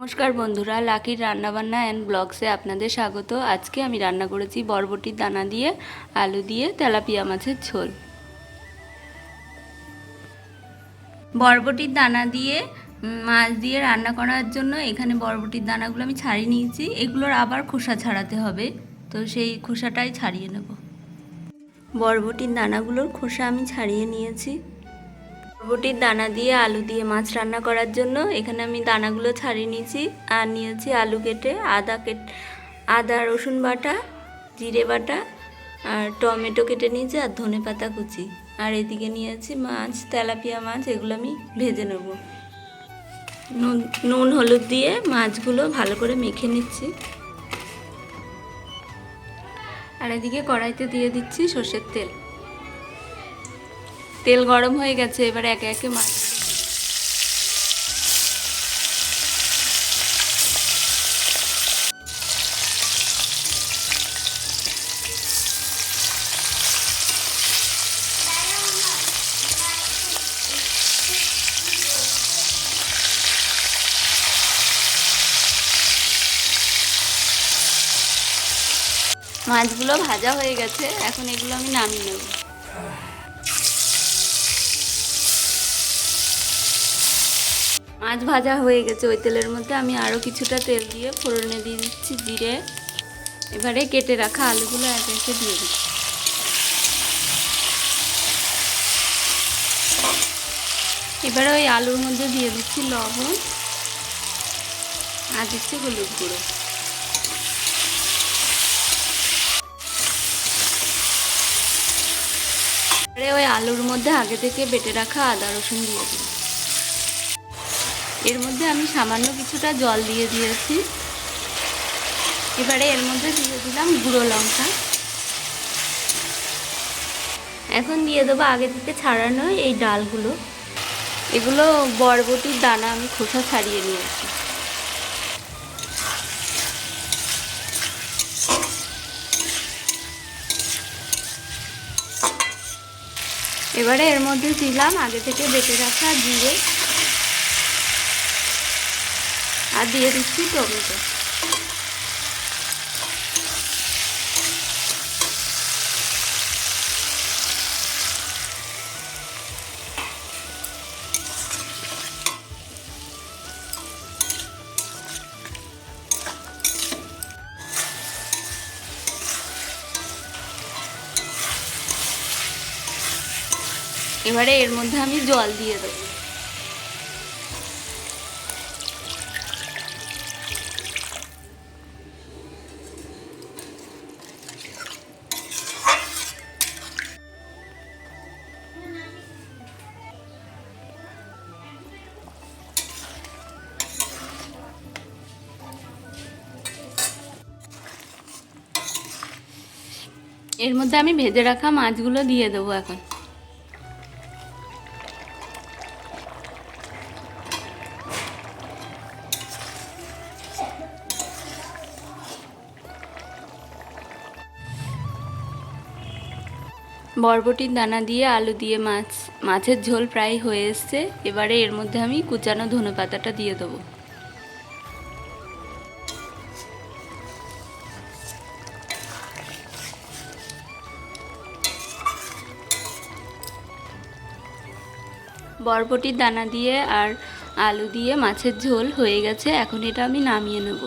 নমস্কার বন্ধুরা, লাকির রান্নাবান্না অ্যান্ড ব্লগসে আপনাদের স্বাগত। আজকে আমি রান্না করেছি বরবটির দানা দিয়ে, আলু দিয়ে তেলাপিয়া মাছের ঝোল। বরবটির দানা দিয়ে মাছ দিয়ে রান্না করার জন্য এখানে বরবটির দানাগুলো আমি ছাড়িয়ে নিয়েছি। এগুলোর আবার খোসা ছাড়াতে হবে, তো সেই খোসাটাই ছাড়িয়ে নেব। বরবটির দানাগুলোর খোসা আমি ছাড়িয়ে নিয়েছি। বরবটির দানা দিয়ে আলু দিয়ে মাছ রান্না করার জন্য এখানে আমি দানাগুলো ছাড়িয়ে নিয়েছি আর নিয়েছি আলু কেটে, আদা কেটে, আদা, রসুন বাটা, জিরে বাটা আর টমেটো কেটে নিয়েছি আর ধনে পাতা কুচি। আর এদিকে নিয়েছি মাছ, তেলাপিয়া মাছ, এগুলো আমি ভেজে নেব। নুন নুন, হলুদ দিয়ে মাছগুলো ভালো করে মেখে নিচ্ছি। আর এদিকে কড়াইতে দিয়ে দিচ্ছি সর্ষের তেল। তেল গরম হয়ে গেছে, এবার একে একে মাছ মাছগুলো ভাজা হয়ে গেছে, এখন এগুলো আমি নামিয়ে নেব। মাছ ভাজা হয়ে গেছে ওই তেলের মধ্যে। আমি আরও কিছুটা তেল দিয়ে ফোড়নে দিয়ে দিচ্ছি জিরে। এবারে কেটে রাখা আলুগুলো একে একে দিয়ে দিচ্ছি। এবারে ওই আলুর মধ্যে দিয়ে দিচ্ছি লবণ আর দিচ্ছি হলুদ গুঁড়ো। এবারে ওই আলুর মধ্যে আগে থেকে বেটে রাখা আদা রসুন দিয়ে দিই এর মধ্যে আমি সামান্য কিছুটা জল দিয়ে দিয়েছি। এবারে এর মধ্যে দিয়ে দিলাম গুঁড়ো লঙ্কা। এখন দিয়ে দেবো আগে থেকে ছাড়ানো এই ডালগুলো। এগুলো বরবটির দানা আমি খোসা ছাড়িয়ে নিয়েছি। এবারে এর মধ্যে দিলাম আগে থেকে বেটে রাখা জিরে। আর দিয়ে দিচ্ছি টমেটো। এবারে এর মধ্যে আমি জল দিয়ে দেবো। এর মধ্যে আমি ভেজে রাখা মাছগুলো দিয়ে দেবো এখন। বরবটির দানা দিয়ে আলু দিয়ে মাছ। মাছের ঝোল প্রায় হয়ে এসছে। এবারে এর মধ্যে আমি কুচানো ধনে পাতাটা দিয়ে দেবো। বরবটির দানা দিয়ে আর আলু দিয়ে মাছের ঝোল হয়ে গেছে। এখন এটা আমি নামিয়ে নেব।